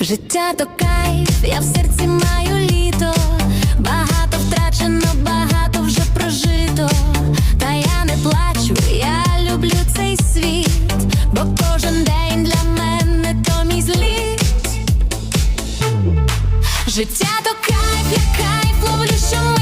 Життя то кайф, я в серці маю літо, Життя то кайф, я кайф, ловлю що